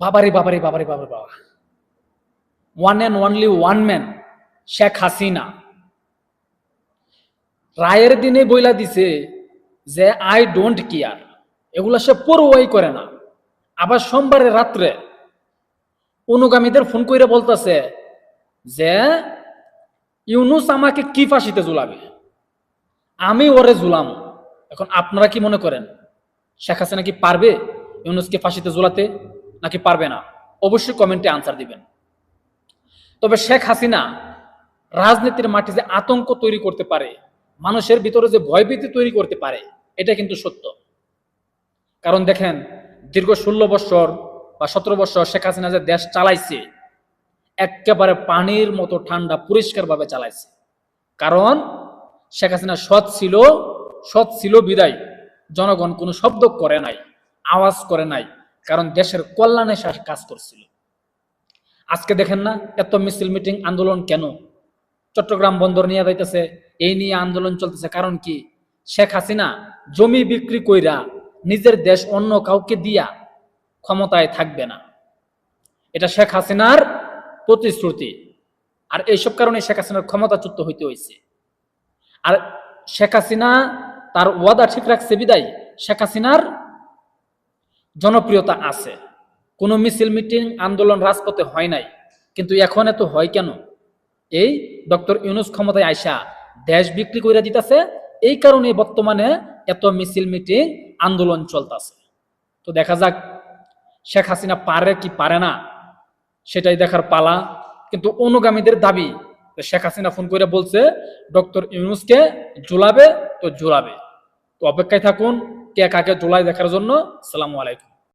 বাবারে বাবারে বাবারে বাবারে, বাবা। One and only one man Sheikh Hasina. রায়ের দিনে বইলা দিছে যে আই ডোন্ট কেয়ার এগুলো সে পড়ুয়াই করে না। আবার সোমবারে রাত্রে অনুগামীদের ফোন করে বলতেছে যে, ইউনুস আমাকে কি ফাঁসিতে ঝুলাবে? আমি ওরে ঝুলাম। এখন আপনারা কি মনে করেন? শেখ হাসিনা কি পারবে ইউনুসকে ফাঁসিতে ঝুলাতে? নাকি পারবে না? অবশ্যই কমেন্টে আনসার দিবেন। তবে শেখ হাসিনা রাজনীতির মাঠে যে আতঙ্ক তৈরি করতে পারে, মানুষের ভিতরে যে ভয়ভীতি তৈরি করতে পারে, এটা কিন্তু সত্য। কারণ দেখেন, দীর্ঘ ষোলো বছর বা সতেরো বছর শেখ হাসিনা যে দেশ চালাইছে, একেবারে পানির মতো ঠান্ডা পরিষ্কারভাবে চালাইছে। কারণ শেখ হাসিনা সৎ ছিল সৎ ছিল বিদায়। জনগণ কোনো শব্দ করে নাই, আওয়াজ করে নাই। কারণ দেশের কল্যাণে সে কাজ করছিল। আজকে দেখেন না, এত মিছিল, মিটিং, আন্দোলন কেন? চট্টগ্রাম বন্দর নিয়ে যাইতেছে, এই নিয়ে আন্দোলন চলতেছে, কারণ কি? শেখ হাসিনা জমি বিক্রি কইরা নিজের দেশ অন্য কাউকে দিয়া ক্ষমতায় থাকবে না। এটা শেখ হাসিনার প্রতিশ্রুতি। আর এইসব কারণে শেখ হাসিনার ক্ষমতাচ্যুত হইতে হয়েছে আর শেখ হাসিনা তার ওয়াদা ঠিক রাখছে বিদায়। শেখ হাসিনার জনপ্রিয়তা আছে। কোনো মিছিল, মিটিং, আন্দোলন রাজপথে হয় নাই। কিন্তু এখন এত হয় কেন? এই ডক্টর ইউনুস ক্ষমতায় আইসা দেশ বিক্রি করে দিতেছে, এই কারণে বর্তমানে এত মিছিল, মিটিং, আন্দোলন চলতেছে। তো দেখা যাক, শেখ হাসিনা পারে কি পারে না, সেটাই দেখার পালা। কিন্তু অনুগামীদের দাবি শেখ হাসিনা ফোন করে বলছে, ডক্টর ইউনুসকে জুলাবে তো জুলাবে তো অপেক্ষায় থাকুন, কে কাকে জুলাই দেখার জন্য। সালামু আলাইকুম।